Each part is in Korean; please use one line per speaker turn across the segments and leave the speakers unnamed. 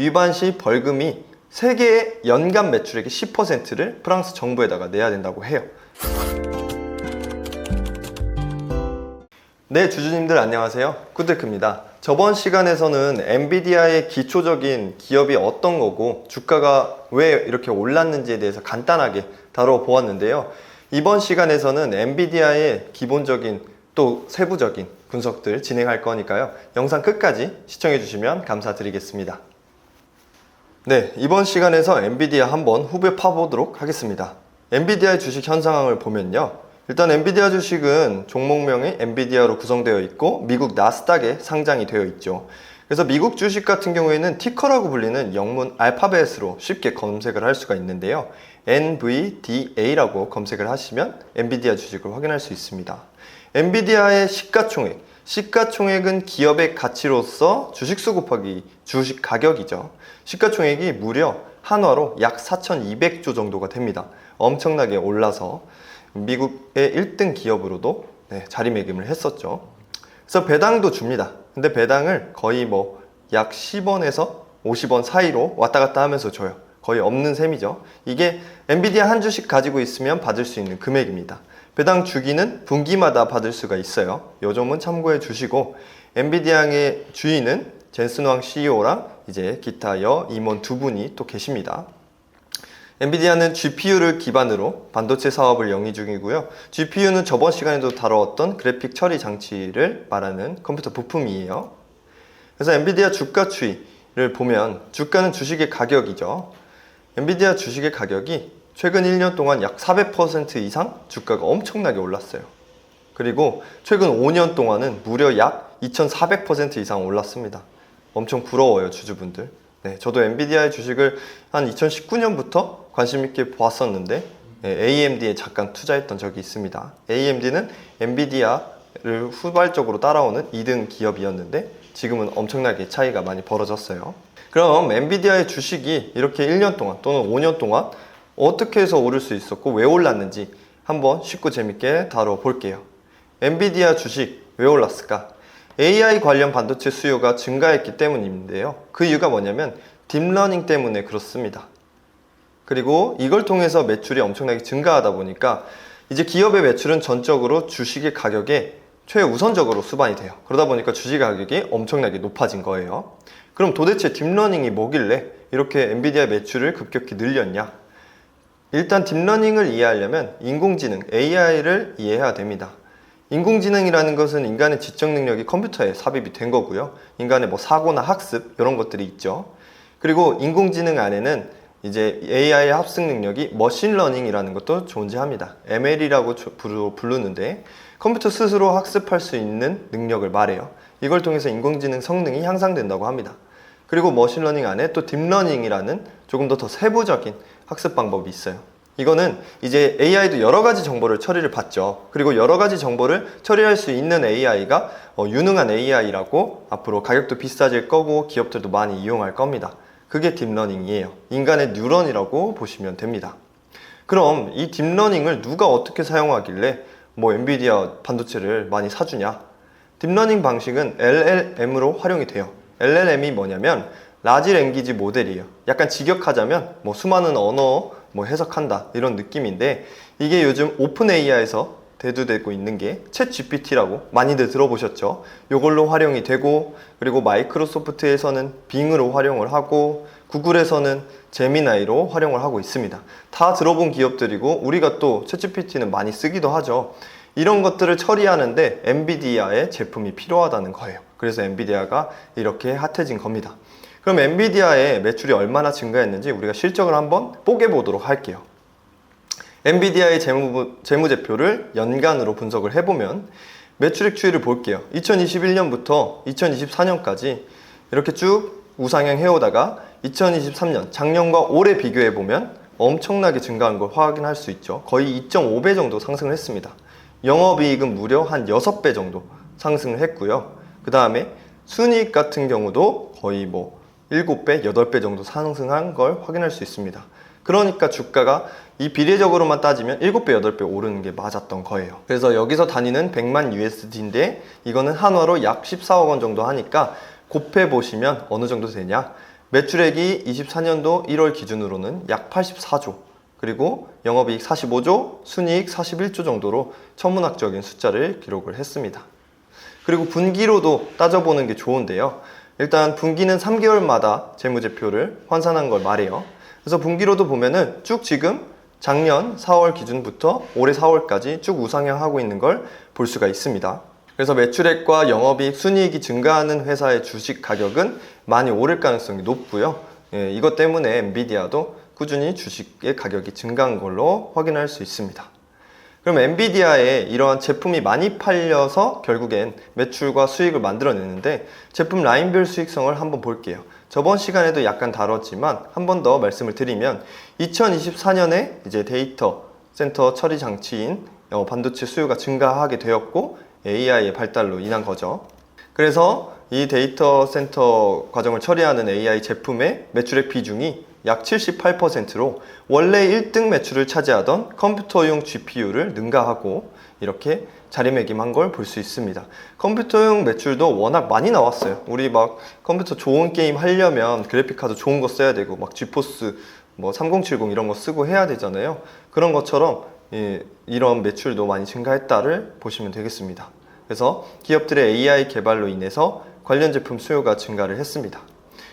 위반 시 벌금이 세계의 연간 매출액의 10%를 프랑스 정부에다가 내야 된다고 해요. 네, 주주님들 안녕하세요. 굿데크입니다. 저번 시간에서는 엔비디아의 기초적인 기업이 어떤 거고 주가가 왜 이렇게 올랐는지에 대해서 간단하게 다뤄보았는데요. 이번 시간에서는 엔비디아의 기본적인 또 세부적인 분석들 진행할 거니까요. 영상 끝까지 시청해 주시면 감사드리겠습니다. 네, 이번 시간에서 엔비디아 한번 후배 파보도록 하겠습니다. 엔비디아의 주식 현 상황을 보면요. 일단 엔비디아 주식은 종목명이 엔비디아로 구성되어 있고 미국 나스닥에 상장이 되어 있죠. 그래서 미국 주식 같은 경우에는 티커라고 불리는 영문 알파벳으로 쉽게 검색을 할 수가 있는데요. NVDA라고 검색을 하시면 엔비디아 주식을 확인할 수 있습니다. 엔비디아의 시가총액, 시가총액은 기업의 가치로서 주식수 곱하기 주식 가격이죠. 시가총액이 무려 한화로 약 4,200조 정도가 됩니다. 엄청나게 올라서 미국의 1등 기업으로도 네, 자리매김을 했었죠. 그래서 배당도 줍니다. 근데 배당을 거의 뭐 약 10원에서 50원 사이로 왔다 갔다 하면서 줘요. 거의 없는 셈이죠. 이게 엔비디아 한 주식 가지고 있으면 받을 수 있는 금액입니다. 배당 주기는 분기마다 받을 수가 있어요. 요 점은 참고해 주시고 엔비디아의 주인은 젠슨 왕 CEO랑 이제 기타 여 임원 두 분이 또 계십니다. 엔비디아는 GPU를 기반으로 반도체 사업을 영위 중이고요. GPU는 저번 시간에도 다뤄왔던 그래픽 처리 장치를 말하는 컴퓨터 부품이에요. 그래서 엔비디아 주가 추이를 보면 주가는 주식의 가격이죠. 엔비디아 주식의 가격이 최근 1년 동안 약 400% 이상 주가가 엄청나게 올랐어요. 그리고 최근 5년 동안은 무려 약 2400% 이상 올랐습니다. 엄청 부러워요, 주주분들. 네, 저도 엔비디아의 주식을 한 2019년부터 관심 있게 보았었는데 네, AMD에 잠깐 투자했던 적이 있습니다. AMD는 엔비디아를 후발적으로 따라오는 2등 기업이었는데 지금은 엄청나게 차이가 많이 벌어졌어요. 그럼 엔비디아의 주식이 이렇게 1년 동안 또는 5년 동안 어떻게 해서 오를 수 있었고 왜 올랐는지 한번 쉽고 재밌게 다뤄볼게요. 엔비디아 주식 왜 올랐을까? AI 관련 반도체 수요가 증가했기 때문인데요. 그 이유가 뭐냐면 딥러닝 때문에 그렇습니다. 그리고 이걸 통해서 매출이 엄청나게 증가하다 보니까 이제 기업의 매출은 전적으로 주식의 가격에 최우선적으로 수반이 돼요. 그러다 보니까 주식 가격이 엄청나게 높아진 거예요. 그럼 도대체 딥러닝이 뭐길래 이렇게 엔비디아 매출을 급격히 늘렸냐? 일단 딥러닝을 이해하려면 인공지능 AI를 이해해야 됩니다. 인공지능이라는 것은 인간의 지적 능력이 컴퓨터에 삽입이 된 거고요. 인간의 뭐 사고나 학습 이런 것들이 있죠. 그리고 인공지능 안에는 이제 AI의 합승 능력이 머신러닝이라는 것도 존재합니다. ML이라고 부르는데 컴퓨터 스스로 학습할 수 있는 능력을 말해요. 이걸 통해서 인공지능 성능이 향상된다고 합니다. 그리고 머신러닝 안에 또 딥러닝이라는 조금 더 더 세부적인 학습 방법이 있어요. 이거는 이제 AI도 여러 가지 정보를 처리를 받죠. 그리고 여러 가지 정보를 처리할 수 있는 AI가 어, 유능한 AI라고 앞으로 가격도 비싸질 거고 기업들도 많이 이용할 겁니다. 그게 딥러닝이에요. 인간의 뉴런이라고 보시면 됩니다. 그럼 이 딥러닝을 누가 어떻게 사용하길래 뭐 엔비디아 반도체를 많이 사주냐? 딥러닝 방식은 LLM으로 활용이 돼요. LLM이 뭐냐면 라지 랭귀지 모델이에요. 약간 직역하자면 뭐 수많은 언어 뭐 해석한다 이런 느낌인데 이게 요즘 오픈 AI에서 대두되고 있는 게 챗 GPT라고 많이들 들어보셨죠? 이걸로 활용이 되고 그리고 마이크로소프트에서는 빙으로 활용을 하고 구글에서는 제미나이로 활용을 하고 있습니다. 다 들어본 기업들이고 우리가 또챗 GPT는 많이 쓰기도 하죠. 이런 것들을 처리하는데 엔비디아의 제품이 필요하다는 거예요. 그래서 엔비디아가 이렇게 핫해진 겁니다. 그럼 엔비디아의 매출이 얼마나 증가했는지 우리가 실적을 한번 뽀개 보도록 할게요. 엔비디아의 재무, 재무제표를 연간으로 분석을 해보면 매출액 추이를 볼게요. 2021년부터 2024년까지 이렇게 쭉 우상향 해오다가 2023년 작년과 올해 비교해 보면 엄청나게 증가한 걸 확인할 수 있죠. 거의 2.5배 정도 상승을 했습니다. 영업이익은 무려 한 6배 정도 상승을 했고요. 그 다음에 순이익 같은 경우도 거의 뭐 7배, 8배 정도 상승한 걸 확인할 수 있습니다. 그러니까 주가가 이 비례적으로만 따지면 7배, 8배 오르는 게 맞았던 거예요. 그래서 여기서 단위는 100만 USD인데 이거는 한화로 약 14억 원 정도 하니까 곱해 보시면 어느 정도 되냐? 매출액이 24년도 1월 기준으로는 약 84조, 그리고 영업이익 45조, 순이익 41조 정도로 천문학적인 숫자를 기록을 했습니다. 그리고 분기로도 따져보는 게 좋은데요. 일단 분기는 3개월마다 재무제표를 환산한 걸 말해요. 그래서 분기로도 보면은 쭉 지금 작년 4월 기준부터 올해 4월까지 쭉 우상향하고 있는 걸 볼 수가 있습니다. 그래서 매출액과 영업이익, 순이익이 증가하는 회사의 주식 가격은 많이 오를 가능성이 높고요. 예, 이것 때문에 엔비디아도 꾸준히 주식의 가격이 증가한 걸로 확인할 수 있습니다. 그럼 엔비디아에 이러한 제품이 많이 팔려서 결국엔 매출과 수익을 만들어내는데 제품 라인별 수익성을 한번 볼게요. 저번 시간에도 약간 다뤘지만 한 번 더 말씀을 드리면 2024년에 이제 데이터 센터 처리 장치인 어, 반도체 수요가 증가하게 되었고 AI의 발달로 인한 거죠. 그래서 이 데이터 센터 과정을 처리하는 AI 제품의 매출액 비중이 약 78%로 원래 1등 매출을 차지하던 컴퓨터용 GPU를 능가하고 이렇게 자리매김한 걸 볼 수 있습니다. 컴퓨터용 매출도 워낙 많이 나왔어요. 우리 막 컴퓨터 좋은 게임 하려면 그래픽카드 좋은 거 써야 되고 막 지포스 뭐 3070 이런 거 쓰고 해야 되잖아요. 그런 것처럼 이, 이런 매출도 많이 증가했다를 보시면 되겠습니다. 그래서 기업들의 AI 개발로 인해서 관련 제품 수요가 증가를 했습니다.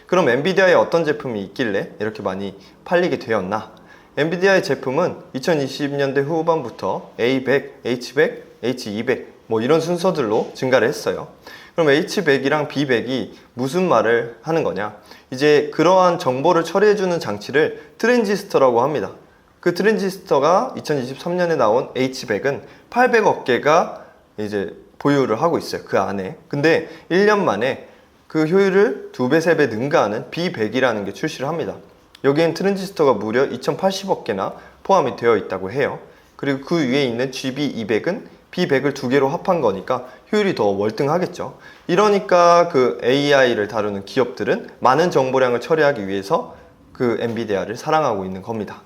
그럼 엔비디아에 어떤 제품이 있길래 이렇게 많이 팔리게 되었나? 엔비디아의 제품은 2020년대 후반부터 A100, H100, H200 뭐 이런 순서들로 증가를 했어요. 그럼 H100이랑 B100이 무슨 말을 하는 거냐? 이제 그러한 정보를 처리해주는 장치를 트랜지스터라고 합니다. 그 트랜지스터가 2023년에 나온 H100은 800억 개가 이제 보유를 하고 있어요. 그 안에. 근데 1년 만에 그 효율을 2배, 3배 능가하는 B100이라는 게 출시를 합니다. 여기엔 트랜지스터가 무려 2080억 개나 포함이 되어 있다고 해요. 그리고 그 위에 있는 GB200은 B100을 두 개로 합한 거니까 효율이 더 월등하겠죠. 이러니까 그 AI를 다루는 기업들은 많은 정보량을 처리하기 위해서 그 엔비디아를 사랑하고 있는 겁니다.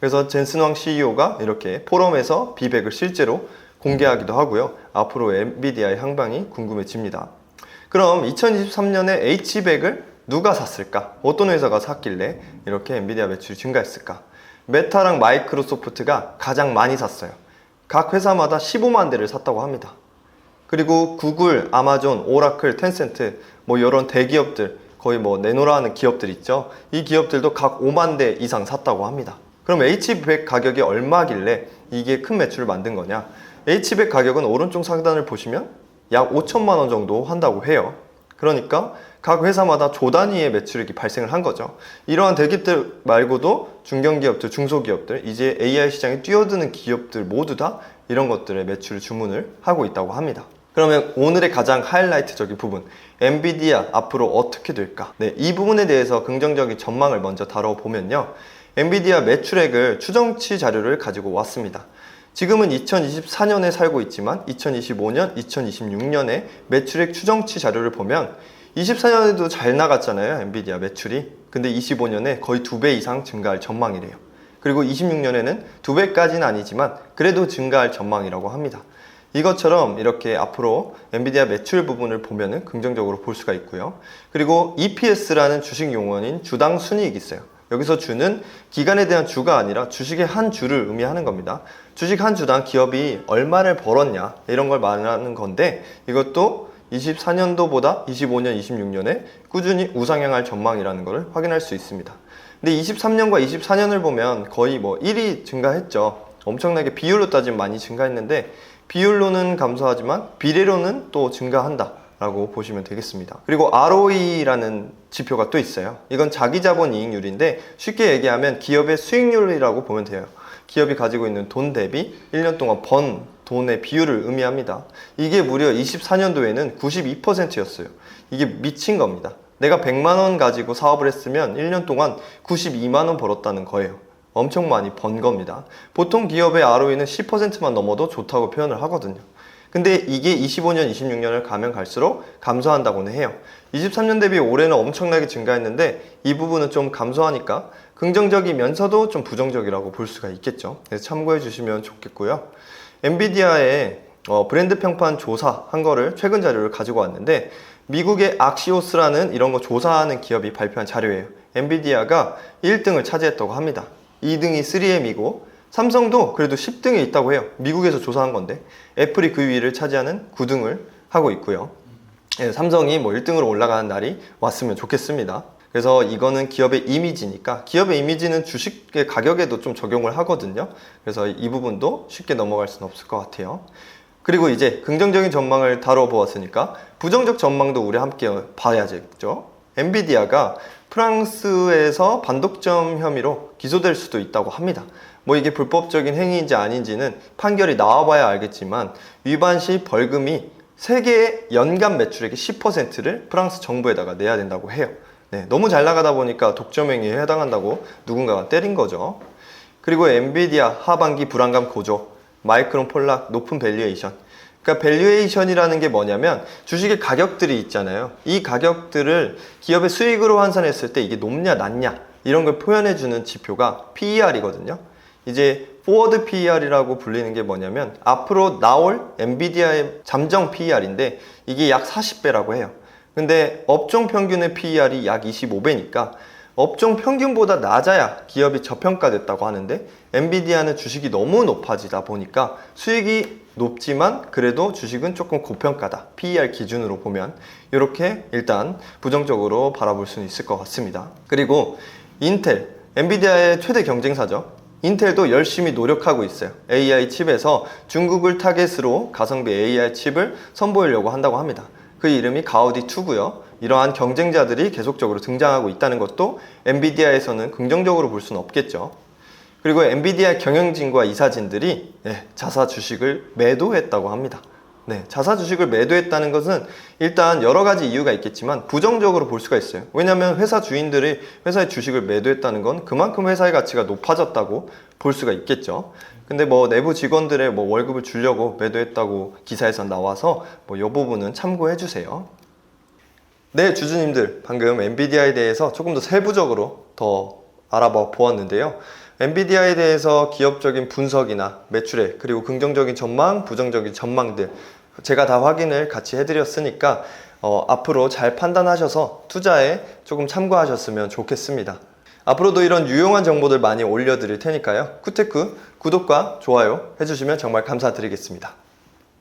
그래서 젠슨 왕 CEO가 이렇게 포럼에서 B100을 실제로 공개하기도 하고요. 앞으로 엔비디아의 향방이 궁금해집니다. 그럼 2023년에 H100을 누가 샀을까? 어떤 회사가 샀길래 이렇게 엔비디아 매출이 증가했을까? 메타랑 마이크로소프트가 가장 많이 샀어요. 각 회사마다 15만 대를 샀다고 합니다. 그리고 구글, 아마존, 오라클, 텐센트 뭐 이런 대기업들 거의 뭐 내노라는 기업들 있죠. 이 기업들도 각 5만 대 이상 샀다고 합니다. 그럼 H100 가격이 얼마길래 이게 큰 매출을 만든 거냐? H100 가격은 오른쪽 상단을 보시면 약 5천만 원 정도 한다고 해요. 그러니까 각 회사마다 조 단위의 매출액이 발생을 한 거죠. 이러한 대기업들 말고도 중견기업들, 중소기업들, 이제 AI 시장에 뛰어드는 기업들 모두 다 이런 것들의 매출 주문을 하고 있다고 합니다. 그러면 오늘의 가장 하이라이트적인 부분, 엔비디아 앞으로 어떻게 될까? 네, 이 부분에 대해서 긍정적인 전망을 먼저 다뤄보면요. 엔비디아 매출액을 추정치 자료를 가지고 왔습니다. 지금은 2024년에 살고 있지만 2025년, 2026년에 매출액 추정치 자료를 보면 24년에도 잘 나갔잖아요. 엔비디아 매출이. 근데 25년에 거의 두 배 이상 증가할 전망이래요. 그리고 26년에는 두 배까지는 아니지만 그래도 증가할 전망이라고 합니다. 이것처럼 이렇게 앞으로 엔비디아 매출 부분을 보면은 긍정적으로 볼 수가 있고요. 그리고 EPS라는 주식 용어인 주당 순이익이 있어요. 여기서 주는 기간에 대한 주가 아니라 주식의 한 주를 의미하는 겁니다. 주식 한 주당 기업이 얼마를 벌었냐 이런 걸 말하는 건데 이것도 24년도보다 25년, 26년에 꾸준히 우상향할 전망이라는 것을 확인할 수 있습니다. 근데 23년과 24년을 보면 거의 뭐 1이 증가했죠. 엄청나게 비율로 따지면 많이 증가했는데 비율로는 감소하지만 비례로는 또 증가한다. 라고 보시면 되겠습니다. 그리고 ROE라는 지표가 또 있어요. 이건 자기 자본 이익률인데 쉽게 얘기하면 기업의 수익률이라고 보면 돼요. 기업이 가지고 있는 돈 대비 1년 동안 번 돈의 비율을 의미합니다. 이게 무려 24년도에는 92%였어요. 이게 미친 겁니다. 내가 100만 원 가지고 사업을 했으면 1년 동안 92만 원 벌었다는 거예요. 엄청 많이 번 겁니다. 보통 기업의 ROE는 10%만 넘어도 좋다고 표현을 하거든요. 근데 이게 25년, 26년을 가면 갈수록 감소한다고는 해요. 23년 대비 올해는 엄청나게 증가했는데 이 부분은 좀 감소하니까 긍정적이면서도 좀 부정적이라고 볼 수가 있겠죠. 그래서 참고해 주시면 좋겠고요. 엔비디아의 어, 브랜드 평판 조사 한 거를 최근 자료를 가지고 왔는데 미국의 악시오스라는 이런 거 조사하는 기업이 발표한 자료예요. 엔비디아가 1등을 차지했다고 합니다. 2등이 3M이고 삼성도 그래도 10등에 있다고 해요. 미국에서 조사한 건데 애플이 그 위를 차지하는 9등을 하고 있고요. 예, 삼성이 뭐 1등으로 올라가는 날이 왔으면 좋겠습니다. 그래서 이거는 기업의 이미지니까 기업의 이미지는 주식의 가격에도 좀 적용을 하거든요. 그래서 이 부분도 쉽게 넘어갈 수는 없을 것 같아요. 그리고 이제 긍정적인 전망을 다뤄보았으니까 부정적 전망도 우리 함께 봐야겠죠. 엔비디아가 프랑스에서 반독점 혐의로 기소될 수도 있다고 합니다. 뭐 이게 불법적인 행위인지 아닌지는 판결이 나와봐야 알겠지만 위반 시 벌금이 세계 연간 매출액의 10%를 프랑스 정부에다가 내야 된다고 해요. 네, 너무 잘 나가다 보니까 독점 행위에 해당한다고 누군가가 때린 거죠. 그리고 엔비디아 하반기 불안감 고조, 마이크론 폴락 높은 밸류에이션. 그러니까 밸류에이션이라는 게 뭐냐면 주식의 가격들이 있잖아요. 이 가격들을 기업의 수익으로 환산했을 때 이게 높냐 낮냐 이런 걸 표현해 주는 지표가 PER이거든요. 이제 포워드 PER이라고 불리는 게 뭐냐면 앞으로 나올 엔비디아의 잠정 PER인데 이게 약 40배라고 해요. 근데 업종 평균의 PER이 약 25배니까 업종 평균보다 낮아야 기업이 저평가됐다고 하는데 엔비디아는 주식이 너무 높아지다 보니까 수익이 높지만 그래도 주식은 조금 고평가다. PER 기준으로 보면 이렇게 일단 부정적으로 바라볼 수는 있을 것 같습니다. 그리고 인텔, 엔비디아의 최대 경쟁사죠. 인텔도 열심히 노력하고 있어요. AI 칩에서 중국을 타겟으로 가성비 AI 칩을 선보이려고 한다고 합니다. 그 이름이 가우디 2고요. 이러한 경쟁자들이 계속적으로 등장하고 있다는 것도 엔비디아에서는 긍정적으로 볼 수는 없겠죠. 그리고 엔비디아 경영진과 이사진들이 네, 자사 주식을 매도했다고 합니다. 네, 자사 주식을 매도했다는 것은 일단 여러 가지 이유가 있겠지만 부정적으로 볼 수가 있어요. 왜냐하면 회사 주인들이 회사의 주식을 매도했다는 건 그만큼 회사의 가치가 높아졌다고 볼 수가 있겠죠. 근데 뭐 내부 직원들의 뭐 월급을 주려고 매도했다고 기사에서 나와서 뭐이 부분은 참고해 주세요. 네, 주주님들 방금 엔비디아에 대해서 조금 더 세부적으로 더 알아봐 보았는데요. 엔비디아에 대해서 기업적인 분석이나 매출액 그리고 긍정적인 전망, 부정적인 전망들 제가 다 확인을 같이 해드렸으니까 어, 앞으로 잘 판단하셔서 투자에 조금 참고하셨으면 좋겠습니다. 앞으로도 이런 유용한 정보들 많이 올려드릴 테니까요. 쿠테크 구독과 좋아요 해주시면 정말 감사드리겠습니다.